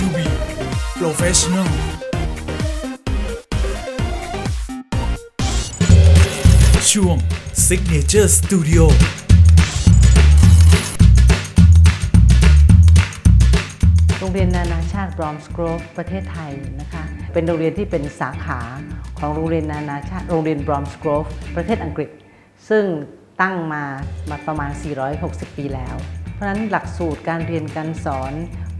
to be professional ช่วง Signature Studio โรงเรียนนานาชาติบรอมสโกรฟประเทศไทยนะคะ เป็นโรงเรียนที่เป็นสาขาของโรงเรียนนานาชาติ โรงเรียนบรอมสโกรฟประเทศอังกฤษ ซึ่งตั้งมามาประมาณ 460 ปีแล้ว เพราะฉะนั้นหลักสูตรการเรียนการสอน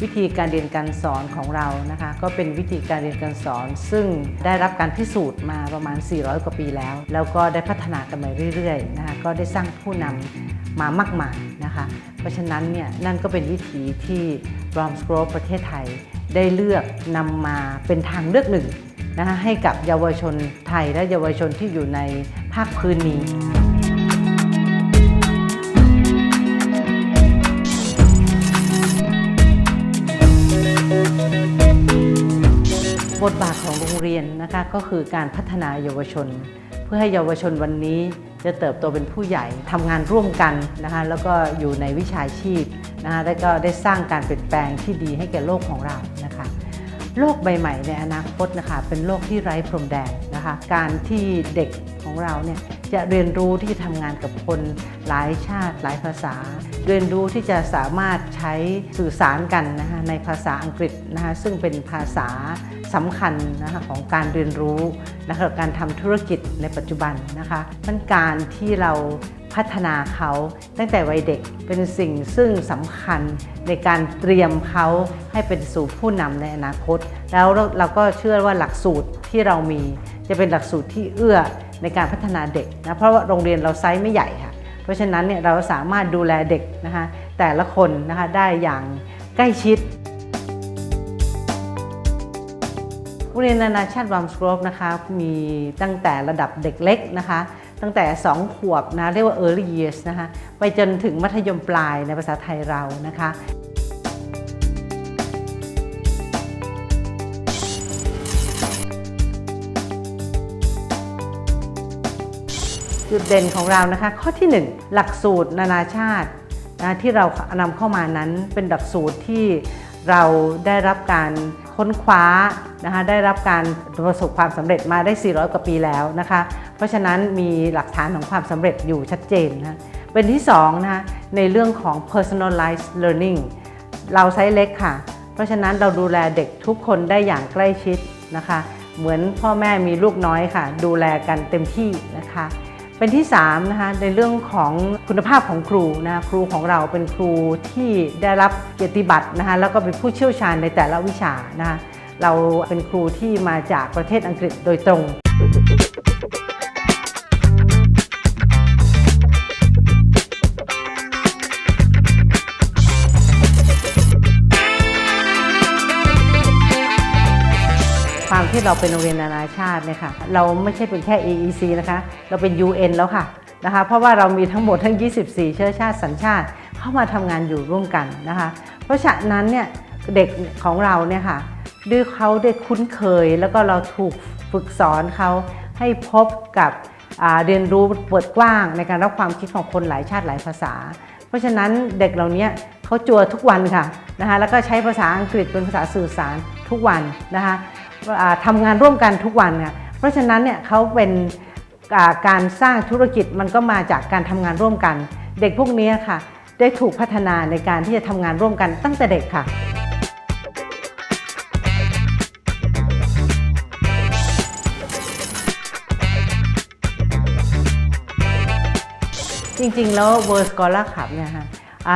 วิธีการเรียนการสอนของเรานะคะก็เป็นวิธีการเรียนการสอน ซึ่งได้รับการพิสูจน์มาประมาณ 400 กว่าปีแล้ว แล้วก็ได้พัฒนากันมาเรื่อยๆนะคะก็ได้สร้างผู้นำมามากมายนะคะเพราะฉะนั้นเนี่ยนั่นก็เป็นวิธีที่ b r o m s g r o v e ประเทศไทย ได้เลือกนำมาเป็นทางเลือกหนึ่งนะคะให้กับเยาวชนไทยและเยาวชนที่อยู่ในภาคพื้นนี้ บทบาทของโรงเรียนนะคะก็คือการพัฒนาเยาวชน เพื่อให้เยาวชนวันนี้จะเติบโตเป็นผู้ใหญ่ทำงานร่วมกันนะคะแล้วก็อยู่ในวิชาชีพนะคะแล้วก็ได้สร้างการเปลี่ยนแปลงที่ดีให้แก่โลกของเรานะคะโลกใบใหม่ในอนาคตนะคะเป็นโลกที่ไร้พรมแดนนะคะการที่เด็ก ของเราเนี่ยจะเรียนรู้ที่จะทำงานกับคนหลายชาติหลายภาษา เรียนรู้ที่จะสามารถใช้สื่อสารกันนะคะในภาษาอังกฤษนะคะซึ่งเป็นภาษาสำคัญนะคะของการเรียนรู้นะคะการทำธุรกิจในปัจจุบันนะคะมันการที่เราพัฒนาเขาตั้งแต่วัยเด็กเป็นสิ่งซึ่งสำคัญในการเตรียมเขาให้เป็นสู่ผู้นำในอนาคต แล้วเราก็เชื่อว่าหลักสูตรที่เรามีจะเป็นหลักสูตรที่เอื้อ ในการพัฒนาเด็กนะเพราะว่าโรงเรียนเราไซส์ไม่ใหญ่ค่ะเพราะฉะนั้นเนี่ยเราสามารถดูแลเด็กนะคะแต่ละคนนะคะได้อย่างใกล้ชิดโรงเรียนนานาชาติวัมสโกรฟนะคะมีตั้งแต่ระดับเด็กเล็กนะคะตั้งแต่ 2 ขวบนะเรียกว่า early years นะคะไปจนถึงมัธยมปลายในภาษาไทยเรานะคะ จุดเด่นของเรานะคะ ข้อที่ 1 หลักสูตรนานาชาตินะที่เรานำเข้ามานั้นเป็นหลักสูตรที่เราได้รับการค้นคว้านะคะได้รับการประสบความสำเร็จมาได้ 400 กว่าปีแล้วนะคะ เพราะฉะนั้นมีหลักฐานของความสำเร็จอยู่ชัดเจนนะเป็นที่2นะคะในเรื่องของ personalized learning เราไซส์เล็กค่ะ เพราะฉะนั้นเราดูแลเด็กทุกคนได้อย่างใกล้ชิดนะคะ เหมือนพ่อแม่มีลูกน้อยค่ะ ดูแลกันเต็มที่นะคะ เป็นที่3นะคะในเรื่องของคุณภาพของครูนะครูของเราเป็นครูที่ได้รับเกียรติบัตรนะคะแล้วก็เป็นผู้เชี่ยวชาญในแต่ละวิชานะคะเราเป็นครูที่มาจากประเทศอังกฤษโดยตรง ที่เราเป็นโรงเรียนนานาชาติเนี่ยค่ะเราไม่ใช่เป็นแค่ AEC นะคะ เราเป็น UN แล้วค่ะนะคะเพราะว่าเรามีทั้งหมดทั้ง 24 เชื้อชาติสัญชาติเข้ามาทำงานอยู่ร่วมกันนะคะ เพราะฉะนั้นเนี่ยเด็กของเราเนี่ยค่ะด้วยเขาได้คุ้นเคย แล้วก็เราถูกฝึกสอนเขาให้พบกับเรียนรู้เปิดกว้างในการรับความคิดของคนหลายชาติหลายภาษา เพราะฉะนั้นเด็กเหล่านี้เขาจัวทุกวันค่ะนะคะแล้วก็ใช้ภาษาอังกฤษเป็นภาษาสื่อสารทุกวันนะคะ ทำงานร่วมกันทุกวันค่ะเพราะฉะนั้นเนี่ยเขาเป็นการสร้างธุรกิจมันก็มาจากการทำงานร่วมกัน เด็กพวกนี้ค่ะ ได้ถูกพัฒนาในการที่จะทำงานร่วมกันตั้งแต่เด็กค่ะจริงๆ แล้ว World Scholar Club เนี่ยฮะ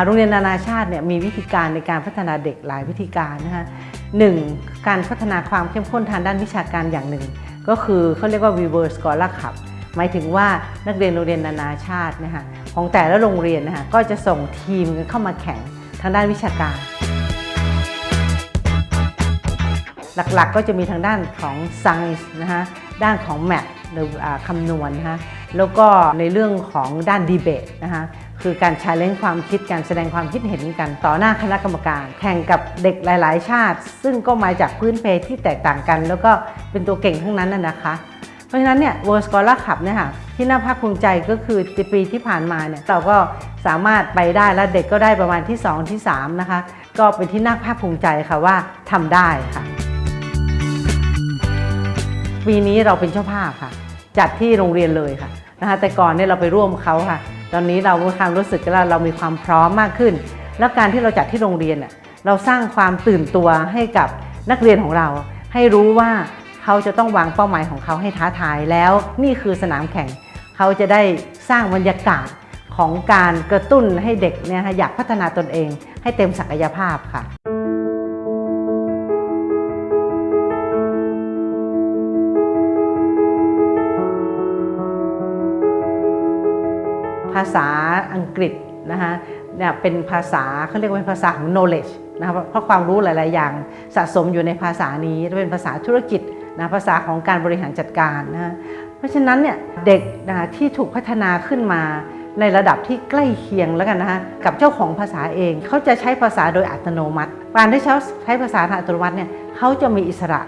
โรงเรียนนานาชาติเนี่ยมีวิธีการในการพัฒนาเด็กหลายวิธีการนะคะหนึ่ง การพัฒนาความเข้มข้นทางด้านวิชาการอย่างหนึ่ง ก็คือเขาเรียกว่า w e v e r Scholar Club หมายถึงว่านักเรียนโรงเรียนนานาชาตินะคะของแต่ละโรงเรียนนะคะก็จะส่งทีมกันเข้ามาแข่งทางด้านวิชาการ หลักๆก็จะมีทางด้านของ Science นะคะด้านของ Math หรือคำนวณนะคะแล้วก็ในเรื่องของด้านดีเบตนะคะ คือการ challenge ความคิดการแสดงความคิดเห็นกันต่อหน้าคณะกรรมการ แข่งกับเด็กหลาย ๆ ชาติ ซึ่งก็มาจากพื้นเพที่แตกต่างกัน แล้วก็เป็นตัวเก่งทั้งนั้นนะคะ เพราะฉะนั้นเนี่ย World Scholar Cup เนี่ยค่ะที่น่าภาคภูมิใจก็คือปีที่ผ่านมาเนี่ยเราก็สามารถไปได้แล้วเด็กก็ได้ประมาณที่ 2 ที่ 3 นะคะ ก็เป็นที่น่าภาคภูมิใจค่ะว่าทำได้ค่ะปีนี้เราเป็นเจ้าภาพค่ะ จัดที่โรงเรียนเลยค่ะนะคะแต่ก่อนเนี่ยเราไปร่วมเขาค่ะ ตอนนี้เราความรู้สึกว่าเรามีความพร้อมมากขึ้น แล้วการที่เราจัดที่โรงเรียนเราสร้างความตื่นตัวให้กับนักเรียนของเรา ให้รู้ว่าเขาจะต้องวางเป้าหมายของเขาให้ท้าทายแล้วนี่คือสนามแข่ง เขาจะได้สร้างบรรยากาศของการกระตุ้นให้เด็กเนี่ยนะคะอยากพัฒนาตนเอง ให้เต็มศักยภาพค่ะ ษาอังกฤษนะคะเนี่ยเป็นภาษาเขาเรียกว่าเป็นภาษาของ knowledge นะคะเพราะความรู้หลาย ๆ อย่างสะสมอยู่ในภาษานี้เป็นภาษาธุรกิจนะภาษาของการบริหารจัดการนะเพราะฉะนั้นเนี่ยเด็กนะคะที่ถูกพัฒนาขึ้นมาในระดับที่ใกล้เคียงแล้วกันนะคะกับเจ้าของภาษาเองเขาจะใช้ภาษาโดยอัตโนมัติการที่เขาใช้ภาษาอัตโนมัติเนี่ยเขาจะมีอิสระ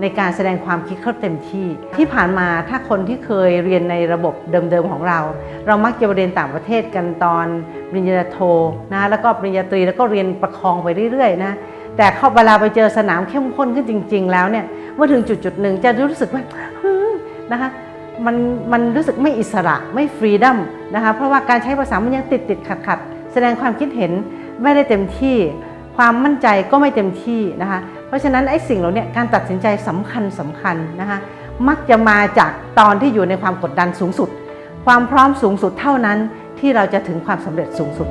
ในการแสดงความคิดเขาเต็มที่ ที่ผ่านมาถ้าคนที่เคยเรียนในระบบเดิมๆของเรา เรามักจะเรียนต่างประเทศกันตอนปริญญาโทนะแล้วก็ปริญญาตรีแล้วก็เรียนประคองไปเรื่อยๆนะแต่เข้าเวลาไปเจอสนามเข้มข้นขึ้นจริง ๆ แล้วเนี่ยเมื่อถึงจุดจุดๆหนึ่งจะรู้สึกว่านะคะมันมันรู้สึกไม่อิสระไม่ฟรีดัมนะคะเพราะว่าการใช้ภาษามันยังติดติดขัดขัดแสดงความคิดเห็นไม่ได้เต็มที่ ความมั่นใจก็ไม่เต็มที่นะคะ ราะฉะนั้นไอ้สิ่งเหล่านี้การตัดสินใจสำคัญสำคัญนะคะมักจะมาจากตอนที่อยู่ในความกดดันสูงสุด ความพร้อมสูงสุดเท่านั้นที่เราจะถึงความสำเร็จสูงสุด